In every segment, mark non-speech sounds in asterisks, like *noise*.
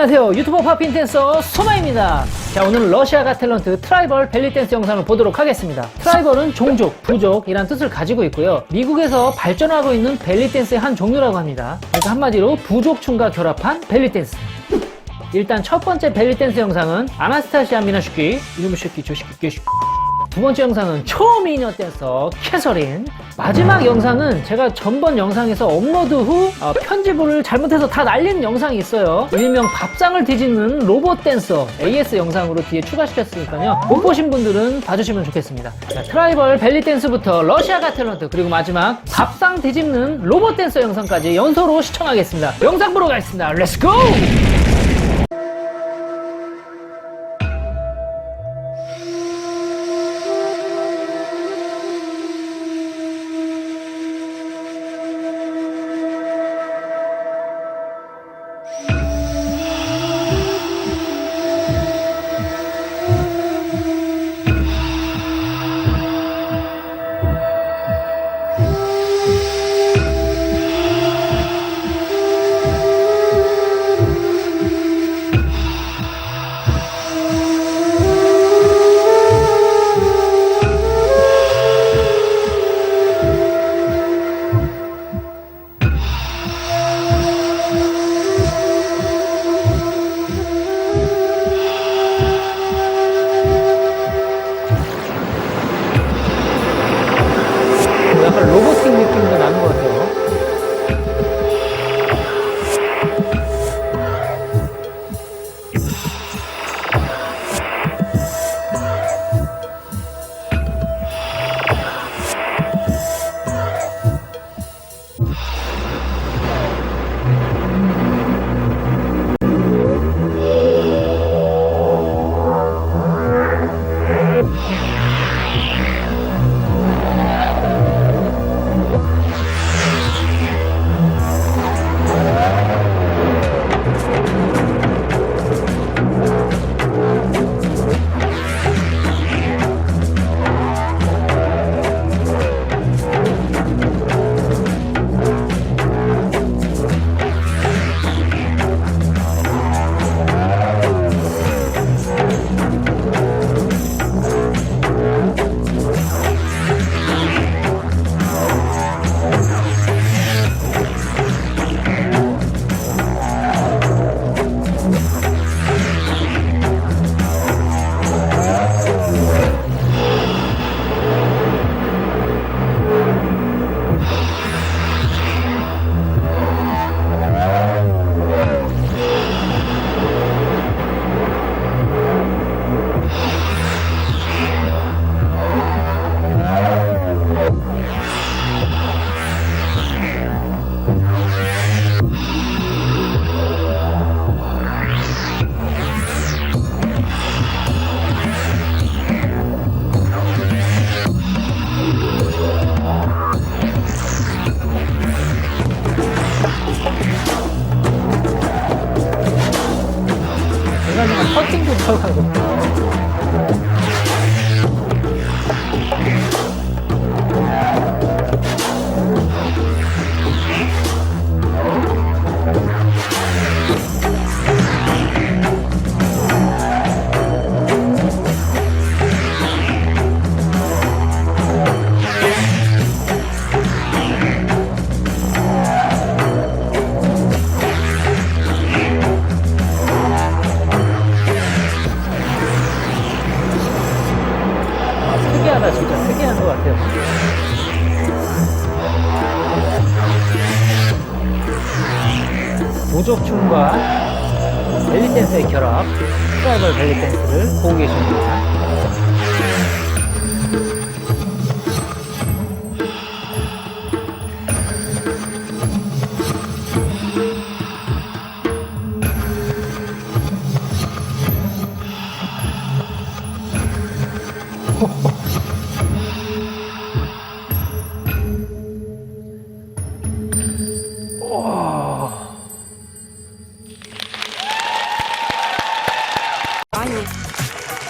안녕하세요. 유튜버 팝핀 댄서 소마입니다. 자, 오늘 러시아가 탤런트 트라이벌 벨리 댄스 영상을 보도록 하겠습니다. 트라이벌은 종족, 부족 이란 뜻을 가지고 있고요. 미국에서 발전하고 있는 벨리 댄스의 한 종류라고 합니다. 그래서 한마디로 부족춤과 결합한 벨리 댄스. 일단 첫 번째 벨리 댄스 영상은 아나스타시아 미나슈키, 이름이 슈키, 조시키, 슈키. 두 번째 영상은 초미녀 댄서 캐서린. 마지막 영상은 제가 전번 영상에서 업로드 후 어, 편집을 잘못해서 다 날린 영상이 있어요. 일명 밥상을 뒤집는 로봇 댄서 AS 영상으로 뒤에 추가시켰으니까요. 못 보신 분들은 봐주시면 좋겠습니다. 자, 트라이벌 벨리 댄스부터 러시아 가 탤런트 그리고 마지막 밥상 뒤집는 로봇 댄서 영상까지 연소로 시청하겠습니다. 영상 보러 가겠습니다. 렛츠고! 하다, 진짜. 특이한 것 같아요. 보족춤과 벨리 댄스의 결합, 트라이벌 벨리 댄스를 보고 계십니다.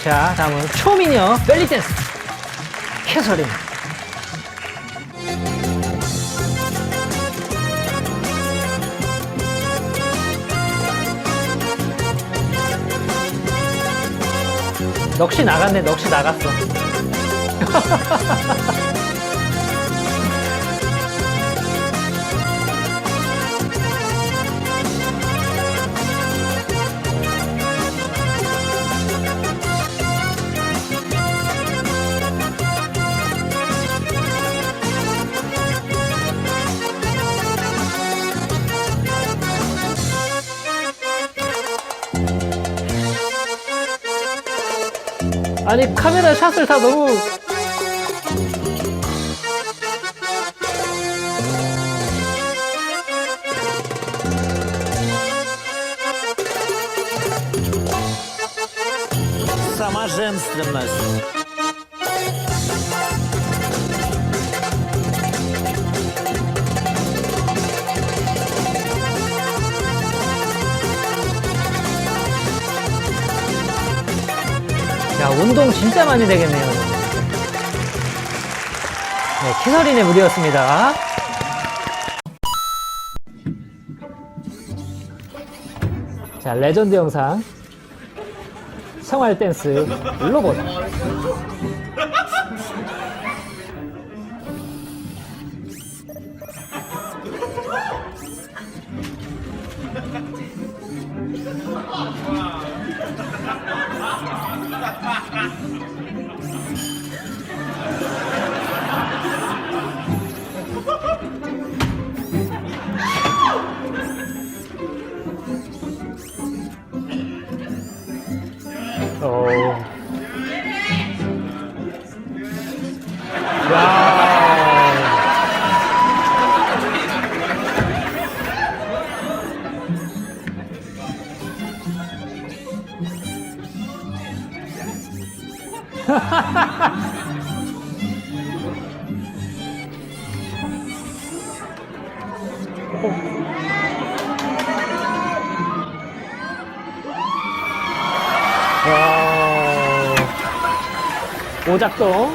자, 다음은 초미녀 벨리댄스. 캐서린. 넋이 나갔네, 넋이 나갔어. *laughs* 아니, 카메라 샷을 다 너무. Сама 운동 진짜 많이 되겠네요. 네, 캐서린의 무리였습니다. 자, 레전드 영상. 생활 댄스 로봇. Ha ha ha! 와. 오작동. *laughs*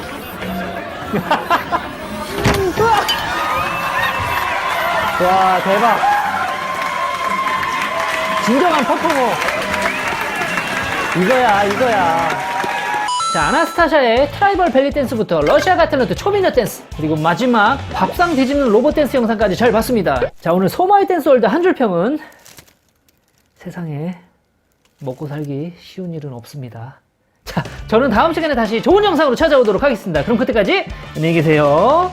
와, 대박. 진정한 퍼포머. 이거야, 이거야. 자, 아나스타샤의 트라이벌 벨리 댄스부터 러시아 가틀런트 초미녀 댄스, 그리고 마지막 밥상 뒤집는 로봇 댄스 영상까지 잘 봤습니다. 자, 오늘 소마이 댄스 월드 한 줄 평은 세상에 먹고 살기 쉬운 일은 없습니다. 자, 저는 다음 시간에 다시 좋은 영상으로 찾아오도록 하겠습니다. 그럼 그때까지 안녕히 계세요.